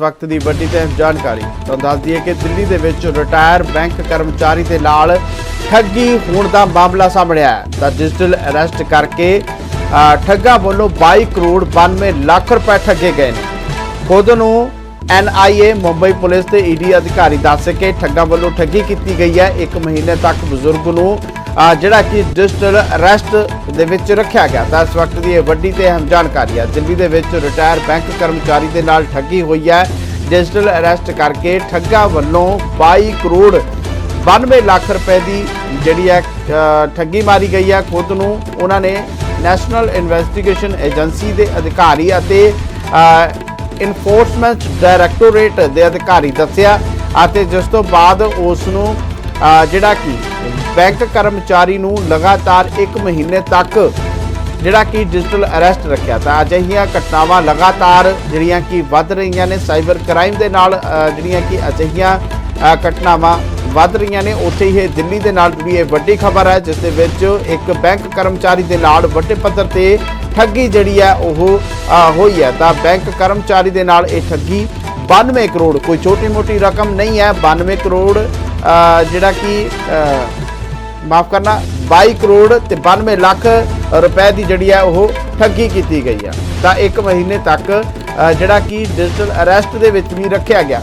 ਵਕਤ ਦੀ ਵੱਡੀ ਤੇ ਜਾਣਕਾਰੀ। ਤੁਹਾਨੂੰ ਦੱਸ ਦਈਏ ਕਿ ਦਿੱਲੀ ਦੇ ਵਿੱਚ ਰਿਟਾਇਰ ਬੈਂਕ ਕਰਮਚਾਰੀ ਦੇ ਨਾਲ ਠੱਗੀ ਹੋਣ ਦਾ ਮਾਮਲਾ ਸਾਹਮਣੇ ਆਇਆ ਤਾਂ ਡਿਜੀਟਲ ਅਰੈਸਟ ਕਰਕੇ ਠੱਗਾ ਵੱਲੋਂ 22 ਕਰੋੜ 92 ਲੱਖ ਰੁਪਏ ਠੱਗੇ ਗਏ ਨੇ। ਖੁਦ ਨੂੰ ਐਨਆਈਏ ਮੁੰਬਈ ਪੁਲਿਸ ਤੇ ਈਡੀ ਅਧਿਕਾਰੀ ਦੱਸ ਕੇ ਠੱਗਾ ਵੱਲੋਂ ਠੱਗੀ ਕੀਤੀ ਗਈ ਹੈ। ਇੱਕ ਮਹੀਨੇ ਤੱਕ ਬਜ਼ੁਰਗ ਨੂੰ ਜਿਹੜਾ ਕਿ ਡਿਜੀਟਲ ਅਰੈਸਟ ਦੇ ਵਿੱਚ ਰੱਖਿਆ ਗਿਆ। ਤਾਂ ਇਸ ਵਕਤ ਦੀ ਇਹ ਵੱਡੀ ਤੇ ਅਹਿਮ ਜਾਣਕਾਰੀ ਹੈ ਦਿੱਲੀ ਦੇ ਵਿੱਚ ਰਿਟਾਇਰ ਬੈਂਕ ਕਰਮਚਾਰੀ ਦੇ ਨਾਲ ਠੱਗੀ ਹੋਈ ਹੈ। ਡਿਜੀਟਲ ਅਰੈਸਟ ਕਰਕੇ ਠੱਗਾ ਵੱਲੋਂ 22 ਕਰੋੜ 92 ਲੱਖ ਰੁਪਏ ਦੀ ਜਿਹੜੀ ਹੈ ਠੱਗੀ ਮਾਰੀ ਗਈ ਹੈ। ਖੁਦ ਨੂੰ ਉਹਨਾਂ ਨੇ ਨੈਸ਼ਨਲ ਇਨਵੈਸਟੀਗੇਸ਼ਨ ਏਜੰਸੀ ਦੇ ਅਧਿਕਾਰੀ ਅਤੇ ਇਨਫੋਰਸਮੈਂਟ ਡਾਇਰੈਕਟੋਰੇਟ ਦੇ ਅਧਿਕਾਰੀ ਦੱਸਿਆ ਅਤੇ ਜਿਸ ਤੋਂ ਬਾਅਦ ਉਸ ਨੂੰ ਜਿਹੜਾ ਕਿ ਬੈਂਕ ਕਰਮਚਾਰੀ ਨੂੰ ਲਗਾਤਾਰ 1 ਮਹੀਨੇ ਤੱਕ ਜਿਹੜਾ ਕਿ ਡਿਜੀਟਲ ਅਰੈਸਟ ਰੱਖਿਆ ਤਾਂ ਅਜਿਹੀਆਂ ਘਟਨਾਵਾਂ ਲਗਾਤਾਰ ਜਿਹੜੀਆਂ ਕਿ ਵੱਧ ਰਹੀਆਂ ਨੇ, ਸਾਈਬਰ ਕ੍ਰਾਈਮ ਦੇ ਨਾਲ ਜਿਹੜੀਆਂ ਕਿ ਅਜਿਹੀਆਂ ਘਟਨਾਵਾਂ ਵੱਧ ਰਹੀਆਂ ਨੇ, ਉੱਥੇ ਹੀ ਇਹ ਦਿੱਲੀ ਦੇ ਨਾਲ ਵੀ ਇਹ ਵੱਡੀ ਖਬਰ ਹੈ, ਜਿਸ ਦੇ ਵਿੱਚ ਇੱਕ ਬੈਂਕ ਕਰਮਚਾਰੀ ਦੇ ਨਾਲ ਵੱਡੇ ਪੱਧਰ ਤੇ ਠੱਗੀ ਜਿਹੜੀ ਹੈ, ਉਹ ਹੋਈ ਹੈ। ਤਾਂ ਬੈਂਕ ਕਰਮਚਾਰੀ ਦੇ ਨਾਲ ਇਹ ਠੱਗੀ 92 ਕਰੋੜ, ਕੋਈ ਛੋਟੀ ਮੋਟੀ ਰਕਮ ਨਹੀਂ ਹੈ 92 ਕਰੋੜ ਜਿਹੜਾ ਕਿ ਮਾਫ ਕਰਨਾ 22 ਕਰੋੜ ਤੇ 92 ਲੱਖ ਰੁਪਏ ਦੀ ਜਿਹੜੀ ਹੈ ਉਹ ਠੱਗੀ ਕੀਤੀ ਗਈ ਆ। ਤਾਂ ਇੱਕ ਮਹੀਨੇ ਤੱਕ ਜਿਹੜਾ ਕਿ ਡਿਜੀਟਲ ਅਰੈਸਟ ਦੇ ਵਿੱਚ ਵੀ ਰੱਖਿਆ ਗਿਆ।